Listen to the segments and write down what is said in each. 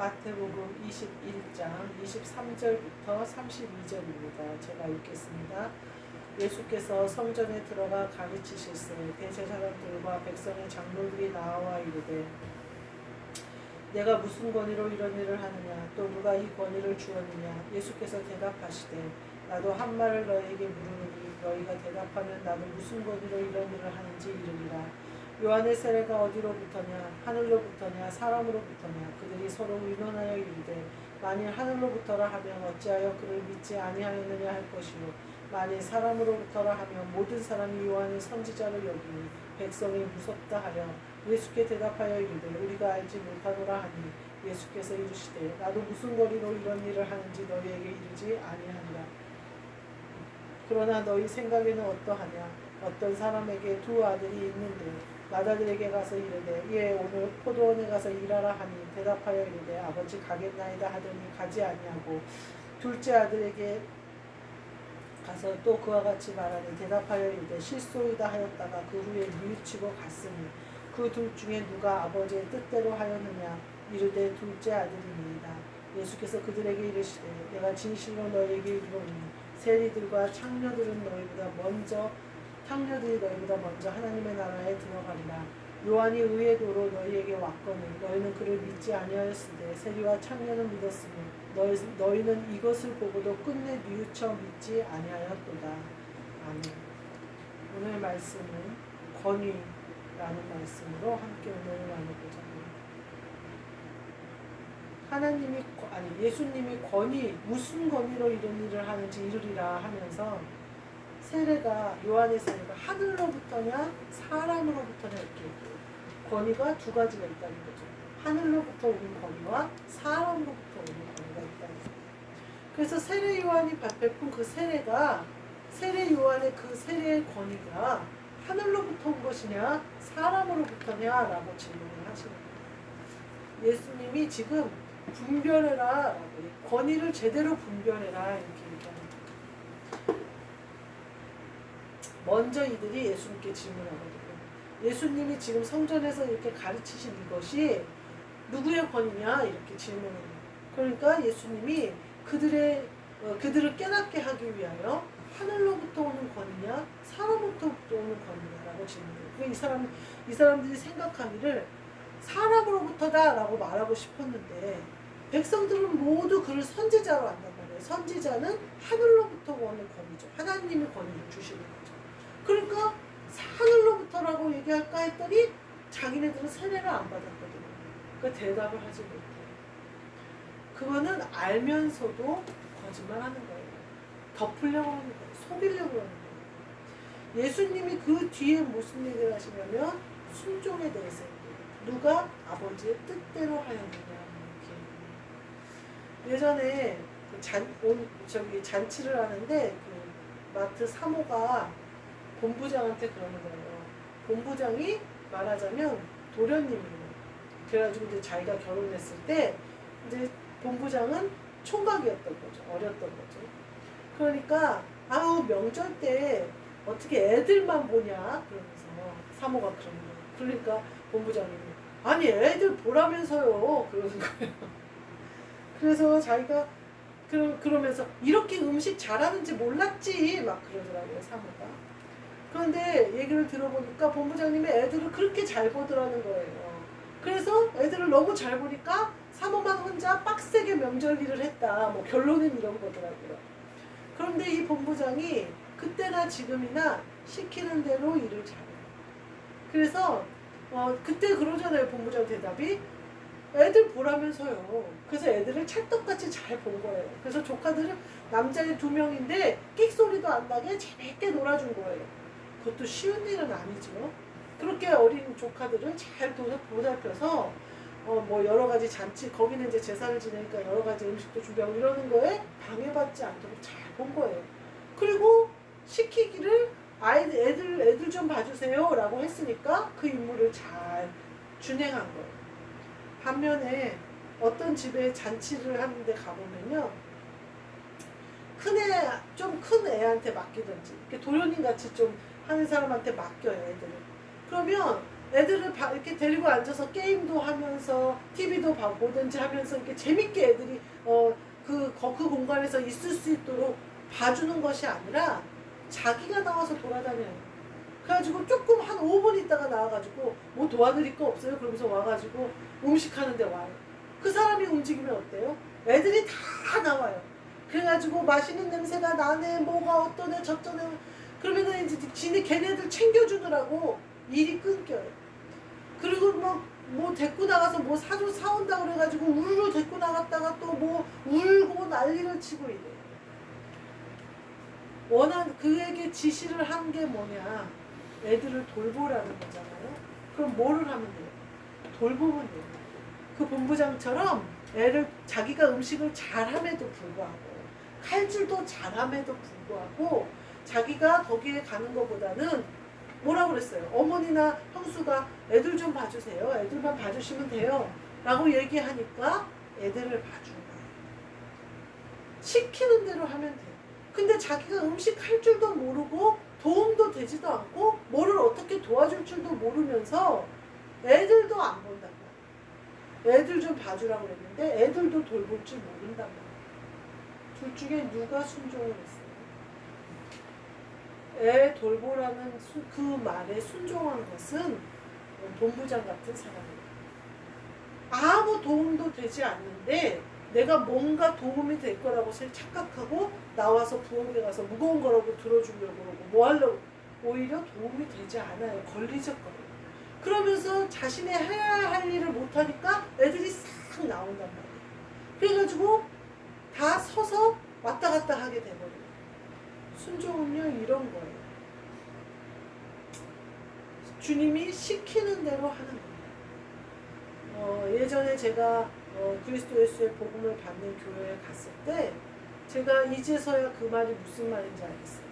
마태복음 21장 23절부터 32절입니다. 제가 읽겠습니다. 예수께서 성전에 들어가 가르치실세 대제사장들과 백성의 장로들이 나와 이르되 내가 무슨 권위로 이런 일을 하느냐 또 누가 이 권위를 주었느냐 예수께서 대답하시되 나도 한 말을 너에게 물으니 너희가 대답하면 나도 무슨 권위로 이런 일을 하는지 이르리라 요한의 세례가 어디로부터냐 하늘로부터냐 사람으로부터냐 그들이 서로 의논하여 이르되 만일 하늘로부터라 하면 어찌하여 그를 믿지 아니하였느냐 할 것이요. 만일 사람으로부터라 하면 모든 사람이 요한의 선지자를 여기니 백성이 무섭다 하여 예수께 대답하여 이르되 우리가 알지 못하노라 하니 예수께서 이르시되 나도 무슨 거리로 이런 일을 하는지 너희에게 이르지 아니하니라. 그러나 너희 생각에는 어떠하냐? 어떤 사람에게 두 아들이 있는데 맏아들에게 가서 이르되 예 오늘 포도원에 가서 일하라 하니 대답하여 이르되 아버지 가겠나이다 하더니 가지 아니하고 둘째 아들에게 가서 또 그와 같이 말하니 대답하여 이르되 실소이다 하였다가 그 후에 뉘우치고 갔으니 그 둘 중에 누가 아버지의 뜻대로 하였느냐? 이르되 둘째 아들이니이다. 예수께서 그들에게 이르시되 내가 진실로 너에게 이르노니 세리들과 창녀들은 너희보다 먼저 창녀들이 너희보다 먼저 하나님의 나라에 들어가리라. 요한이 의의 도로 너희에게 왔거늘 너희는 그를 믿지 아니하였으되 세리와 창녀는 믿었으니 너희, 너희는 이것을 보고도 끝내 뉘우쳐 믿지 아니하였도다. 아멘. 오늘 말씀은 권위라는 말씀으로 함께 오늘 나누고자 합니다 하나님이 아니 예수님이 권위 무슨 권위로 이런 일을 하는지 이르리라 하면서 세례가 요한의 세례가 하늘로부터냐 사람으로부터냐 이렇게 권위가 두 가지가 있다는 거죠. 하늘로부터 오는 권위와 사람으로부터 오는 권위가 있다는 거죠. 그래서 세례 요한이 베푼 그 세례가 세례 요한의 그 세례의 권위가 하늘로부터 온 것이냐 사람으로부터냐라고 질문을 하시는 거예요. 예수님이 지금 분별해라 권위를 제대로 분별해라 이렇게 얘기하는 거예요. 먼저 이들이 예수님께 질문하거든요. 예수님이 지금 성전에서 이렇게 가르치신 이것이 누구의 권위냐 이렇게 질문해요. 그러니까 예수님이 그들의 어, 그들을 깨닫게 하기 위하여 하늘로부터 오는 권위냐 사람으로부터 오는 권위냐라고 질문해요. 그이 사람 이 사람들이 생각하기를 사람으로부터다라고 말하고 싶었는데 백성들은 모두 그를 선지자로 안단 말이에요. 선지자는 하늘로부터 오는 권위죠. 하나님이 권위를 주시는 거죠. 그러니까 하늘로부터라고 얘기할까 했더니 자기네들은 세례를 안 받았거든요. 그러니까 대답을 하지 못해요. 그거는 알면서도 거짓말 하는 거예요. 덮으려고 하는 거예요. 속이려고 하는 거예요. 예수님이 그 뒤에 무슨 얘기를 하시냐면 순종에 대해서 누가 아버지의 뜻대로 하였느냐 이렇게 예전에 그 잔, 온, 저기 잔치를 하는데 그 마트 사모가 본부장한테 그러는 거예요. 본부장이 말하자면 도련님이에요. 그래가지고 이제 자기가 결혼했을 때 이제 본부장은 총각이었던 거죠. 어렸던 거죠. 그러니까 아우 명절 때 어떻게 애들만 보냐 그러면서 사모가 그러는 거예요. 그러니까 본부장님이 아니 애들 보라면서요 그러는 거예요. 그래서 자기가 그러, 그러면서 이렇게 음식 잘하는지 몰랐지 막 그러더라고요 사모가. 그런데 얘기를 들어보니까 본부장님이 애들을 그렇게 잘 보더라는 거예요. 그래서 애들을 너무 잘 보니까 사모만 혼자 빡세게 명절 일을 했다. 뭐 결론은 이런 거더라고요. 그런데 이 본부장이 그때나 지금이나 시키는 대로 일을 잘해요. 그래서 어, 그때 그러잖아요 본부장 대답이 애들 보라면서요. 그래서 애들을 찰떡같이 잘 본 거예요. 그래서 조카들은 남자애 두 명인데 끽 소리도 안 나게 재밌게 놀아준 거예요. 그것도 쉬운 일은 아니죠. 그렇게 어린 조카들을 잘 보살펴서 어 뭐 여러 가지 잔치 거기는 이제 제사를 지내니까 여러 가지 음식도 준비하고 이러는 거에 방해받지 않도록 잘 본 거예요. 그리고 시키기를 아이들 애들 애들 좀 봐주세요라고 했으니까 그 임무를 잘 준행한 거예요. 반면에 어떤 집에 잔치를 하는데 가보면요. 큰 애, 좀 큰 애한테 맡기든지, 도련님 같이 좀 하는 사람한테 맡겨요, 애들을. 그러면 애들을 바- 이렇게 데리고 앉아서 게임도 하면서 TV도 보든지 하면서 이렇게 재밌게 애들이 어, 그, 거- 그 공간에서 있을 수 있도록 봐주는 것이 아니라 자기가 나와서 돌아다녀요. 그래가지고 조금 한 5분 있다가 나와가지고 뭐 도와드릴 거 없어요? 그러면서 와가지고 음식 하는데 와요. 그 사람이 움직이면 어때요? 애들이 다 나와요. 그래가지고 맛있는 냄새가 나네, 뭐가 어떠네, 저쩌네. 그러면은 이제 지네 걔네들 챙겨주느라고 일이 끊겨요. 그리고 뭐, 뭐 데리고 나가서 뭐 사줘 사온다 그래가지고 우르르 데리고 나갔다가 또 뭐 울고 난리를 치고 이래. 원한 그에게 지시를 한 게 뭐냐? 애들을 돌보라는 거잖아요. 그럼 뭐를 하면 돼요? 돌보면 돼요. 그 본부장처럼 애를 자기가 음식을 잘함에도 불구하고 칼질도 잘함에도 불구하고 자기가 거기에 가는 것보다는 뭐라 그랬어요? 어머니나 형수가 애들 좀 봐주세요. 애들만 봐주시면 돼요. 라고 얘기하니까 애들을 봐주는 거예요. 시키는 대로 하면 돼요. 근데 자기가 음식 할 줄도 모르고 도움도 되지도 않고 뭐를 어떻게 도와줄 줄도 모르면서 애들도 안 본단 말이야. 애들 좀 봐주라고 그랬는데 애들도 돌볼 줄 모른단 말이야. 둘 중에 누가 순종을 했어 요? 애 돌보라는 수- 그 말에 순종한 것은 본부장 같은 사람이에요. 아무 도움도 되지 않는데 내가 뭔가 도움이 될 거라고 생- 착각하고 나와서 부엌에 가서 무거운 거라고 들어주려고 그러고 뭐 하려고 오히려 도움이 되지 않아요. 걸리적거려요. 그러면서 자신의 해야 할 일을 못하니까 애들이 싹 나온단 말이에요. 그래가지고 다 서서 왔다 갔다 하게 돼버려요. 순종은요 이런 거예요. 주님이 시키는 대로 하는 거예요. 어, 예전에 제가 어, 그리스도 예수의 복음을 받는 교회에 갔을 때 제가 이제서야 그 말이 무슨 말인지 알겠어요.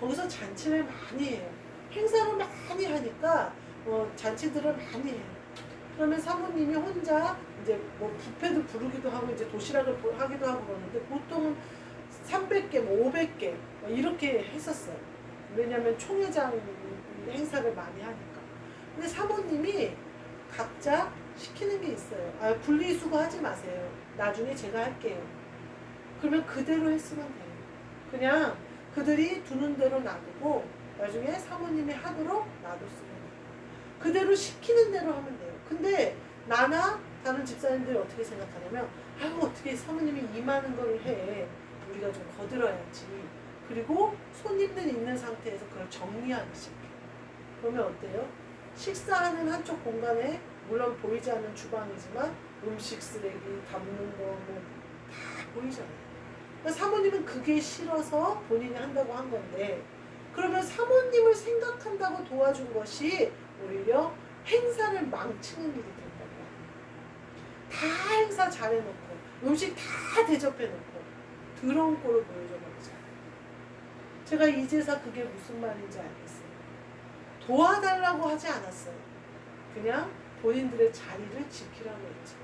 거기서 잔치를 많이 해요. 행사를 많이 하니까 어, 잔치들을 많이 해요. 그러면 사모님이 혼자 이제 뭐 뷔페도 부르기도 하고 이제 도시락을 보- 하기도 하고 그러는데 보통은 300개, 뭐 500개 뭐 이렇게 했었어요. 왜냐하면 총회장 행사를 많이 하니까. 근데 사모님이 각자 시키는 게 있어요. 아, 분리수거 하지 마세요. 나중에 제가 할게요. 그러면 그대로 했으면 돼요. 그냥 그들이 두는 대로 놔두고 나중에 사모님이 하도록 놔뒀으면 돼요. 그대로 시키는 대로 하면 돼요. 근데 나나 다른 집사님들이 어떻게 생각하냐면 아유 어떻게 사모님이 이 많은 걸 해. 우리가 좀 거들어야지. 그리고 손님들 있는 상태에서 그걸 정리하기 시작해요. 그러면 어때요? 식사하는 한쪽 공간에 물론 보이지 않는 주방이지만 음식 쓰레기 담는 거뭐다 보이잖아요. 그러니까 사모님은 그게 싫어서 본인이 한다고 한 건데 그러면 사모님을 생각한다고 도와준 것이 오히려 행사를 망치는 일이 된다고 합니다. 다 행사 잘해놓고 음식 다 대접해놓고 더러운 꼴을 보여줘버리잖아요. 제가 이제서 그게 무슨 말인지 알겠어요. 도와달라고 하지 않았어요. 그냥 본인들의 자리를 지키라고 했죠.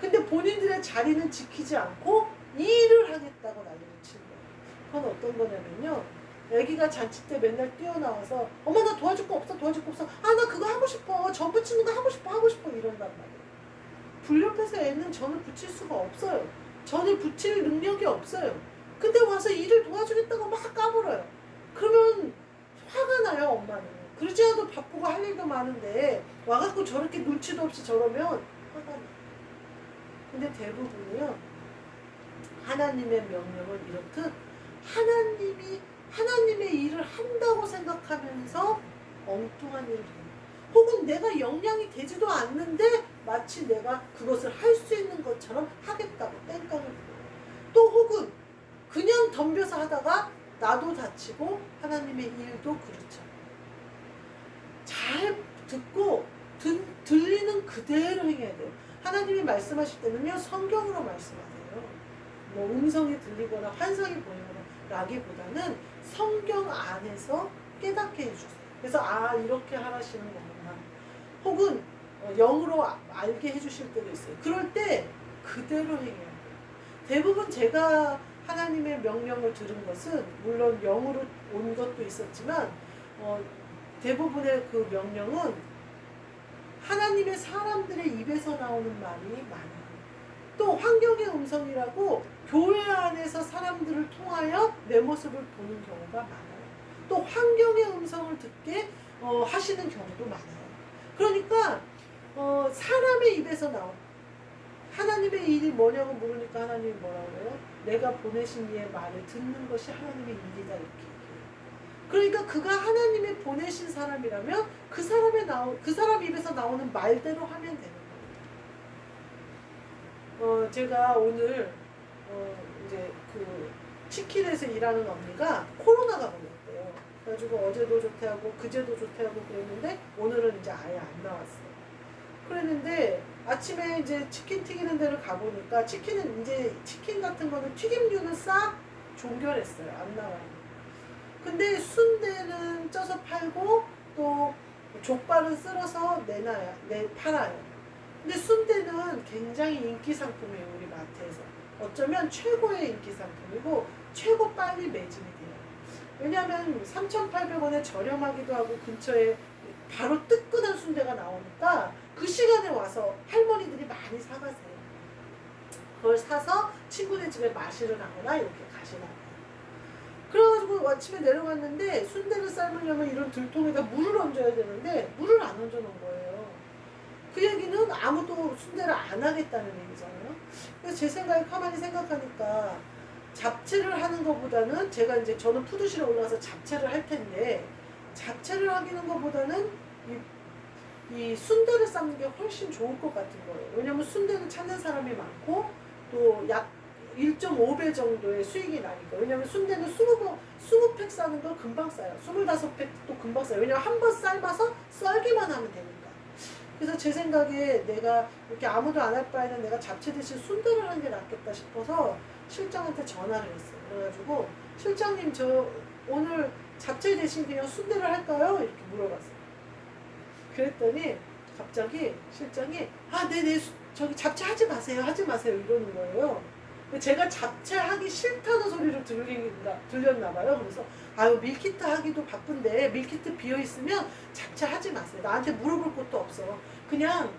근데 본인들의 자리는 지키지 않고 일을 하겠다고 난리를 치는 거예요. 그건 어떤 거냐면요. 애기가 잔치 때 맨날 뛰어나와서 엄마 나 도와줄 거 없어 도와줄 거 없어 아 나 그거 하고 싶어 전 붙이는 거 하고 싶어 하고 싶어 이런단 말이에요. 불 옆에서 애는 전을 붙일 수가 없어요. 전을 붙일 능력이 없어요. 근데 와서 일을 도와주겠다고 막 까불어요. 그러면 화가 나요 엄마는. 그러지 않아도 바쁘고 할 일도 많은데 와갖고 저렇게 눈치도 없이 저러면 화가 나. 근데 대부분이요 하나님의 명령을 이렇듯 하나님이 하나님의 일을 한다고 생각하면서 엉뚱한 일을 해요. 혹은 내가 역량이 되지도 않는데 마치 내가 그것을 할 수 있는 것처럼 하겠다고 땡깡을. 또 혹은 그냥 덤벼서 하다가 나도 다치고 하나님의 일도 그렇죠. 잘 듣고 들, 들리는 그대로 행해야 돼요. 하나님이 말씀하실 때는요 성경으로 말씀하세요. 뭐 음성이 들리거나 환상이 보이거나 라기보다는 성경 안에서 깨닫게 해주세요. 그래서 아 이렇게 하시는 거구나. 혹은 어, 영으로 아- 알게 해주실 때도 있어요. 그럴 때 그대로 행해야 돼요. 대부분 제가 하나님의 명령을 들은 것은 물론 영으로 온 것도 있었지만 어, 대부분의 그 명령은 하나님의 사람들의 입에서 나오는 말이 많아요. 또 환경의 음성이라고 교회 안에서 사람들을 통하여 내 모습을 보는 경우가 많아요. 또 환경의 음성을 듣게 어, 하시는 경우도 많아요. 그러니까 어, 사람의 입에서 나온 하나님의 일이 뭐냐고 물으니까 하나님이 뭐라고 그래요? 내가 보내신 이의 말을 듣는 것이 하나님의 일이다 이렇게. 그러니까 그가 하나님이 보내신 사람이라면 그 사람의 나오 그 사람 입에서 나오는 말대로 하면 되는 거예요. 어 제가 오늘 어 이제 그 치킨에서 일하는 언니가 코로나가 걸렸대요. 그래가지고 어제도 좋대하고 그제도 좋대하고 그랬는데 오늘은 이제 아예 안 나왔어요. 그랬는데 아침에 이제 치킨 튀기는 데를 가보니까 치킨은 이제 치킨 같은 거는 튀김류는 싹 종결했어요. 안 나와요. 근데 순대는 쪄서 팔고 또 족발은 쓸어서 내놔요. 내 팔아요. 근데 순대는 굉장히 인기 상품이에요. 우리 마트에서. 어쩌면 최고의 인기 상품이고 최고 빨리 매진이 돼요. 왜냐하면 3,800원에 저렴하기도 하고 근처에 바로 뜨끈한 순대가 나오니까 그 시간에 와서 할머니들이 많이 사가세요. 그걸 사서 친구네 집에 마시러 가거나 이렇게 가시나. 그래가지고 아침에 내려갔는데 순대를 삶으려면 이런 들통에다 물을 얹어야 되는데 물을 안 얹어 놓은 거예요. 그 얘기는 아무도 순대를 안 하겠다는 얘기잖아요. 그래서 제 생각에 가만히 생각하니까 잡채를 하는 것보다는 제가 이제 저는 푸드실에 올라가서 잡채를 할 텐데 잡채를 하기는 것보다는 이, 이 순대를 삶는 게 훨씬 좋을 것 같은 거예요. 왜냐면 순대는 찾는 사람이 많고 또 약 1.5배 정도의 수익이 나니까. 왜냐면 순대는 20번, 20팩 싸는 걸 금방 싸요. 25팩도 금방 싸요. 왜냐면 한 번 삶아서 썰기만 하면 되니까. 그래서 제 생각에 내가 이렇게 아무도 안 할 바에는 내가 잡채 대신 순대를 하는 게 낫겠다 싶어서 실장한테 전화를 했어요. 그래가지고 실장님 저 오늘 잡채 대신 그냥 순대를 할까요? 이렇게 물어봤어요. 그랬더니 갑자기 실장이 아 네네 수- 저기 잡채 하지 마세요 하지 마세요 이러는 거예요. 제가 잡채 하기 싫다는 소리를 들린다 들렸나 봐요. 그래서 아유 밀키트 하기도 바쁜데 밀키트 비어 있으면 잡채 하지 마세요. 나한테 물어볼 것도 없어. 그냥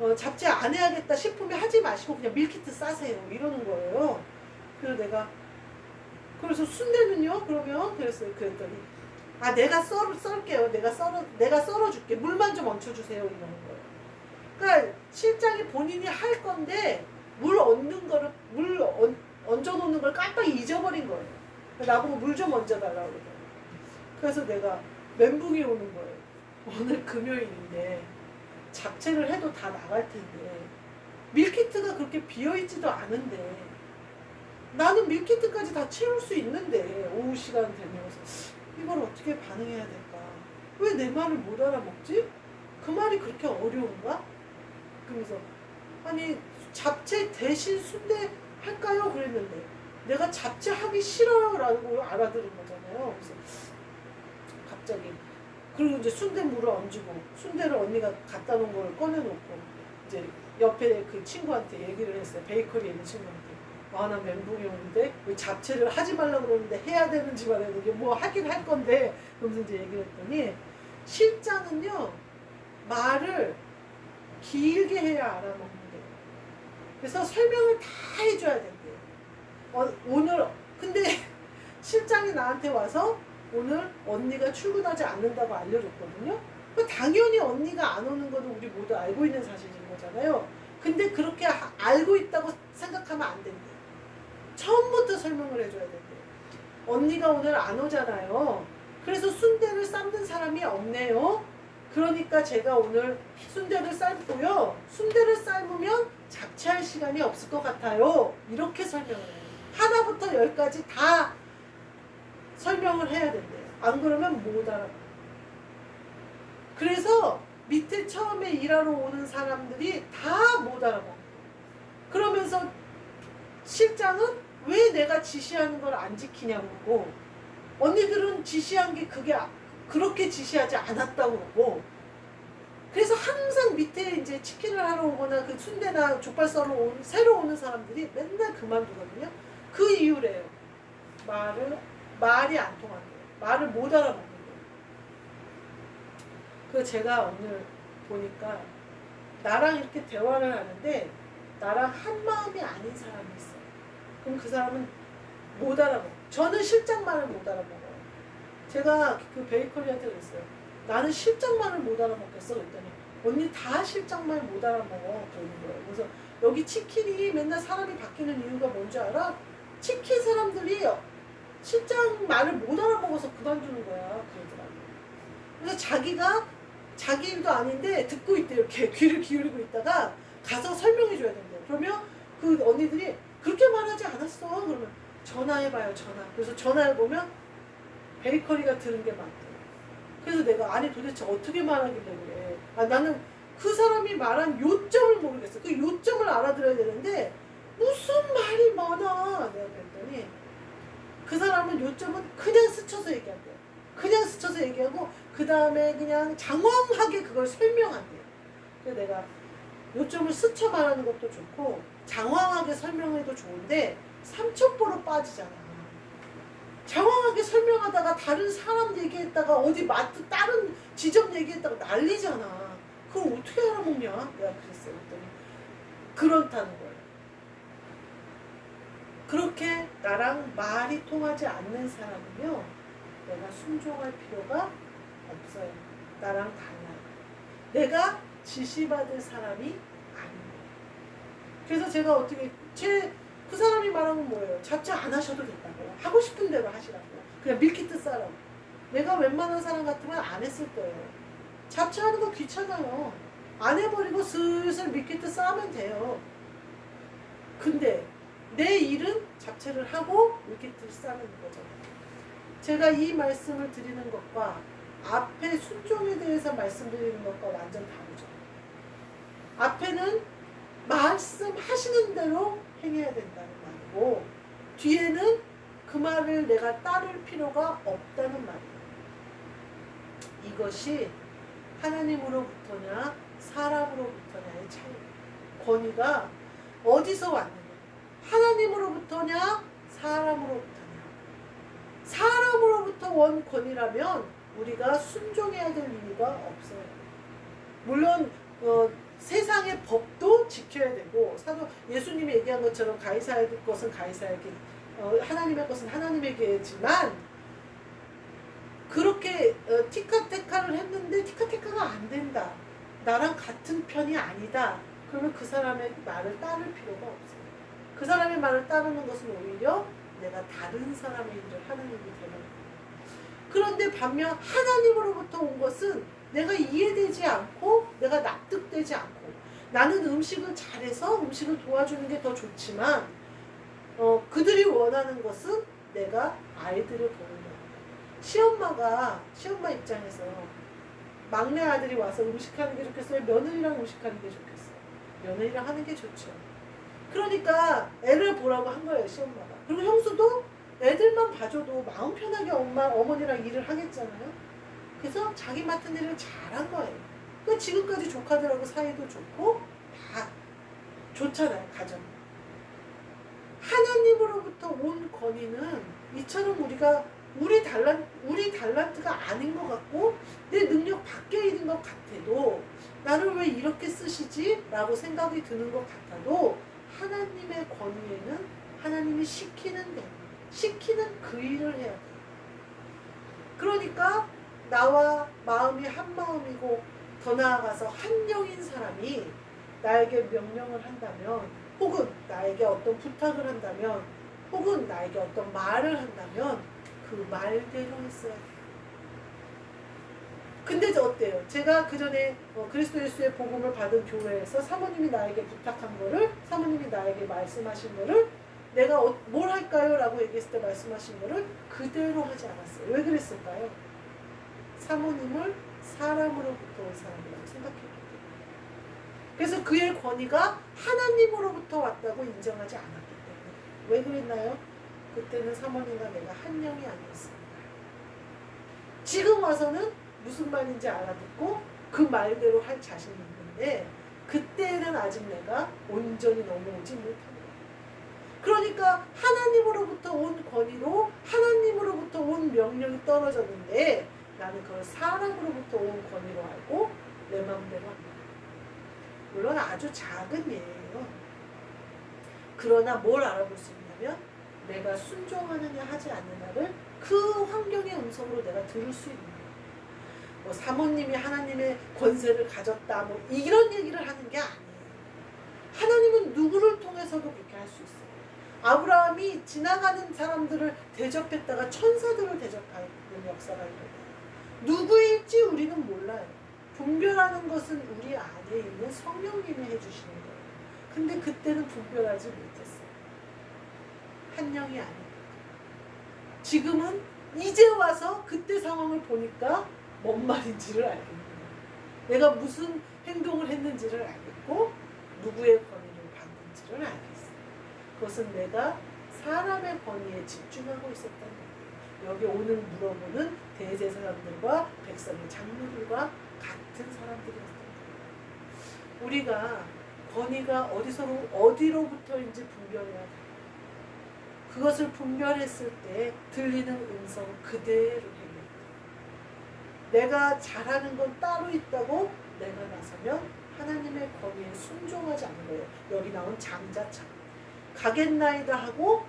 어, 잡채 안 해야겠다 싶으면 하지 마시고 그냥 밀키트 싸세요 이러는 거예요. 그래서 내가 그래서 순대는요? 그러면 그랬어요. 그랬더니 아 내가 썰 썰게요. 내가 썰어 내가 썰어줄게. 물만 좀 얹혀주세요 이러는 거예요. 그러니까 실장이 본인이 할 건데 물 얹는 거를 물 얹, 얹어놓는 걸 깜빡 잊어버린 거예요. 그래서 나보고 물 좀 얹어달라고 그러더라고요. 그래서 내가 멘붕이 오는 거예요. 오늘 금요일인데 잡채를 해도 다 나갈 텐데 밀키트가 그렇게 비어있지도 않은데 나는 밀키트까지 다 채울 수 있는데 오후 시간 되면서 이걸 어떻게 반응해야 될까? 왜 내 말을 못 알아먹지? 그 말이 그렇게 어려운가? 그러면서 아니 잡채 대신 순대 할까요? 그랬는데 내가 잡채 하기 싫어요라고 알아들은 거잖아요. 그래서 갑자기 그리고 이제 순대 물을 얹고 순대를 언니가 갖다 놓은 걸 꺼내놓고 이제 옆에 그 친구한테 얘기를 했어요. 베이커리에 있는 친구한테. 아, 나 멘붕이 오는데 왜 잡채를 하지 말라고 그러는데 해야 되는지만 해도 이게 뭐 하긴 할 건데 그러면서 이제 얘기를 했더니 실장은요 말을 길게 해야 알아먹는 데요. 그래서 설명을 다 해줘야 된대요. 어, 오늘 근데 실장이 나한테 와서 오늘 언니가 출근하지 않는다고 알려줬거든요. 그 당연히 언니가 안 오는 거는 우리 모두 알고 있는 사실인 거잖아요. 근데 그렇게 하- 알고 있다고 생각하면 안 된대요. 처음부터 설명을 해줘야 된대요. 언니가 오늘 안 오잖아요. 그래서 순대를 삶는 사람이 없네요. 그러니까 제가 오늘 순대를 삶고요. 순대를 삶으면 잡채할 시간이 없을 것 같아요. 이렇게 설명을 해요. 하나부터 열까지 다 설명을 해야 된대요. 안 그러면 못 알아. 그래서 밑에 처음에 일하러 오는 사람들이 다 못 알아먹어. 그러면서 실장은 왜 내가 지시하는 걸 안 지키냐고 언니들은 지시한 게 그게 아- 그렇게 지시하지 않았다고 그러고 그래서 항상 밑에 이제 치킨을 하러 오거나 그 순대나 족발 썰러 온 새로 오는 사람들이 맨날 그만두거든요. 그 이유래요. 말을 말이 안 통한대요. 말을 못 알아먹는 거예요. 그 제가 오늘 보니까 나랑 이렇게 대화를 하는데 나랑 한 마음이 아닌 사람이 있어. 그럼 그 사람은 못 알아먹어. 저는 실장만을 못 알아먹어요. 제가 그 베이커리한테 그랬어요. 나는 실장만을 못 알아먹겠어. 그랬더니 언니 다 실장만 못 알아먹어. 그러는 거예요. 그래서 여기 치킨이 맨날 사람이 바뀌는 이유가 뭔지 알아? 치킨 사람들이 실장 말을 못 알아먹어서 그만두는 거야. 그러더라고. 그래서 자기가 자기 일도 아닌데 듣고 있대. 이렇게 귀를 기울이고 있다가 가서 설명해 줘야 된대. 그러면 그 언니들이 그렇게 말하지 않았어. 그러면 전화해봐요. 전화. 그래서 전화해 보면 베이커리가 들은 게 맞대. 그래서 내가 아니 도대체 어떻게 말하길래 그래. 아 나는 그 사람이 말한 요점을 모르겠어. 그 요점을 알아들어야 되는데 무슨 말이 많아. 내가 그랬더니 그 사람은 요점은 그냥 스쳐서 얘기한대요. 그냥 스쳐서 얘기하고 그 다음에 그냥 장황하게 그걸 설명한대요. 그래서 내가 요점을 스쳐 말하는 것도 좋고 장황하게 설명해도 좋은데 삼천포로 빠지잖아. 장황하게 설명하다가 다른 사람 얘기했다가 어디 마트 다른 지점 얘기했다가 난리잖아. 그걸 어떻게 알아먹냐? 내가 그랬어요. 그랬더니 그렇다는 거예요. 그렇게 나랑 말이 통하지 않는 사람은요, 내가 순종할 필요가 없어요. 나랑 달라요. 내가 지시받을 사람이. 그래서 제가 어떻게, 제, 그 사람이 말한 건 뭐예요? 잡지 안 하셔도 된다고요. 하고 싶은 대로 하시라고요. 그냥 밀키트 싸라고. 내가 웬만한 사람 같으면 안 했을 거예요. 잡지 하는 거 귀찮아요. 안 해버리고 슬슬 밀키트 싸면 돼요. 근데 내 일은 잡채를 하고 밀키트를 싸는 거잖아요. 제가 이 말씀을 드리는 것과 앞에 순종에 대해서 말씀드리는 것과 완전 다르죠. 앞에는 말씀하시는 대로 행해야 된다는 말이고 뒤에는 그 말을 내가 따를 필요가 없다는 말이에요. 이것이 하나님으로부터냐 사람으로부터냐의 차이. 권위가 어디서 왔느냐? 하나님으로부터냐 사람으로부터냐? 사람으로부터 원 권위라면 우리가 순종해야 될 이유가 없어요. 물론 어, 세상의 법도 지켜야 되고 사도 예수님이 얘기한 것처럼 가이사의 것은 가이사에게 어, 하나님의 것은 하나님에게지만 그렇게 어, 티카테카를 했는데 티카테카가 안 된다. 나랑 같은 편이 아니다. 그러면 그 사람의 말을 따를 필요가 없어요. 그 사람의 말을 따르는 것은 오히려 내가 다른 사람의 일을 하는 일이 되는 거예요. 그런데 반면 하나님으로부터 온 것은 내가 이해되지 않고 내가 납득되지 않고 나는 음식을 잘해서 음식을 도와주는 게 더 좋지만 어, 그들이 원하는 것은 내가 아이들을 보는 거예요. 시엄마가 시엄마 입장에서 막내 아들이 와서 음식하는 게 좋겠어요? 며느리랑 음식하는 게 좋겠어요? 며느리랑 하는 게 좋죠. 그러니까 애를 보라고 한 거예요, 시엄마가. 그리고 형수도 애들만 봐줘도 마음 편하게 엄마, 어머니랑 일을 하겠잖아요. 그래서 자기 맡은 일을 잘한 거예요. 그 지금까지 조카들하고 사이도 좋고 다 좋잖아요, 가정. 하나님으로부터 온 권위는 이처럼 우리가 우리 달란 우리 달란트가 아닌 것 같고 내 능력 밖에 있는 것 같아도 나를 왜 이렇게 쓰시지?라고 생각이 드는 것 같아도 하나님의 권위에는 하나님이 시키는 대 시키는 그 일을 해야 돼. 그러니까 나와 마음이 한 마음이고 더 나아가서 한 영인 사람이 나에게 명령을 한다면 혹은 나에게 어떤 부탁을 한다면 혹은 나에게 어떤 말을 한다면 그 말대로 했어야 돼요. 근데 저 어때요? 제가 그 전에 어, 그리스도 예수의 복음을 받은 교회에서 사모님이 나에게 부탁한 거를 사모님이 나에게 말씀하신 거를 내가 어, 뭘 할까요? 라고 얘기했을 때 말씀하신 거를 그대로 하지 않았어요. 왜 그랬을까요? 사모님을 사람으로부터 온 사람이라고 생각했기 때문에. 그래서 그의 권위가 하나님으로부터 왔다고 인정하지 않았기 때문에. 왜 그랬나요? 그때는 사모님과 내가 한 영이 아니었습니다. 지금 와서는 무슨 말인지 알아듣고 그 말대로 할 자신이 있는데 그때는 아직 내가 온전히 넘어오지 못합니다. 그러니까 하나님으로부터 온 권위로 하나님으로부터 온 명령이 떨어졌는데 나는 그걸 사람으로부터 온 권위로 알고 내 마음대로 합니다. 물론 아주 작은 예예요. 그러나 뭘 알아볼 수 있냐면 내가 순종하느냐 하지 않느냐를 그 환경의 음성으로 내가 들을 수 있는 거예요. 뭐 사모님이 하나님의 권세를 가졌다 뭐 이런 얘기를 하는 게 아니에요. 하나님은 누구를 통해서도 그렇게 할 수 있어요. 아브라함이 지나가는 사람들을 대접했다가 천사들을 대접하는 역사가 일어나요. 누구일지 우리는 몰라요. 분별하는 것은 우리 안에 있는 성령님이 해주시는 거예요. 근데 그때는 분별하지 못했어요. 한 영이 아니에요. 지금은 이제 와서 그때 상황을 보니까 뭔 말인지를 알겠는 거예요. 내가 무슨 행동을 했는지를 알겠고 누구의 권위를 받는지를 알겠어요. 그것은 내가 사람의 권위에 집중하고 있었던 거예요. 여기 오늘 물어보는 대제사장들과 백성의 장로들과 같은 사람들이었던 거예요. 우리가 권위가 어디서로 어디로부터인지 분별해야 돼요. 그것을 분별했을 때 들리는 음성 그대로 해요. 내가 잘하는 건 따로 있다고 내가 나서면 하나님의 권위에 순종하지 않는 거예요. 여기 나온 장자참. 가겠나이다 하고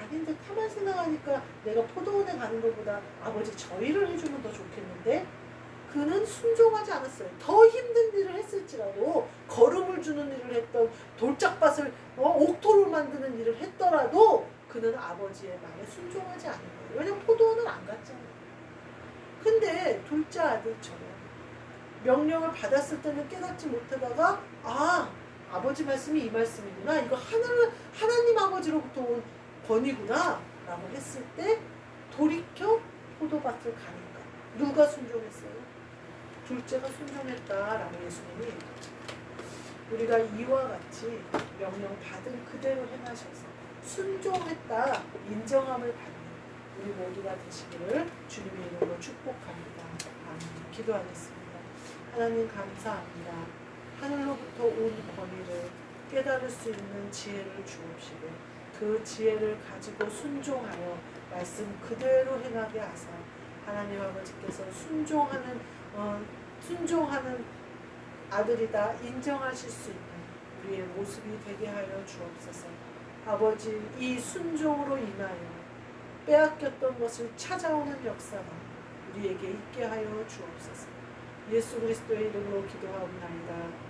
아닌데 가만 생각하니까 내가 포도원에 가는 것보다 아버지 저희를 해주면 더 좋겠는데 그는 순종하지 않았어요. 더 힘든 일을 했을지라도 걸음을 주는 일을 했던 돌짝밭을 어, 옥토를 만드는 일을 했더라도 그는 아버지의 말에 순종하지 않은 거예요. 왜냐면 포도원을 안 갔잖아요. 근데 둘째 아들처럼 명령을 받았을 때는 깨닫지 못하다가 아 아버지 말씀이 이 말씀이구나 이거 하늘 하나님 아버지로부터 온 권위구나 라고 했을 때 돌이켜 포도밭을 가니까 누가 순종했어요? 둘째가 순종했다라고 예수님이. 우리가 이와 같이 명령 받은 그대로 행하셔서 순종했다 인정함을 받는 우리 모두가 되시기를 주님의 이름으로 축복합니다. 아멘. 기도하겠습니다. 하나님 감사합니다. 하늘로부터 온 권위를 깨달을 수 있는 지혜를 주옵시고 그 지혜를 가지고 순종하여 말씀 그대로 행하게 하사 하나님 아버지께서 순종하는 어, 순종하는 아들이다 인정하실 수 있는 우리의 모습이 되게 하여 주옵소서. 아버지 이 순종으로 인하여 빼앗겼던 것을 찾아오는 역사가 우리에게 있게 하여 주옵소서. 예수 그리스도의 이름으로 기도하옵나이다.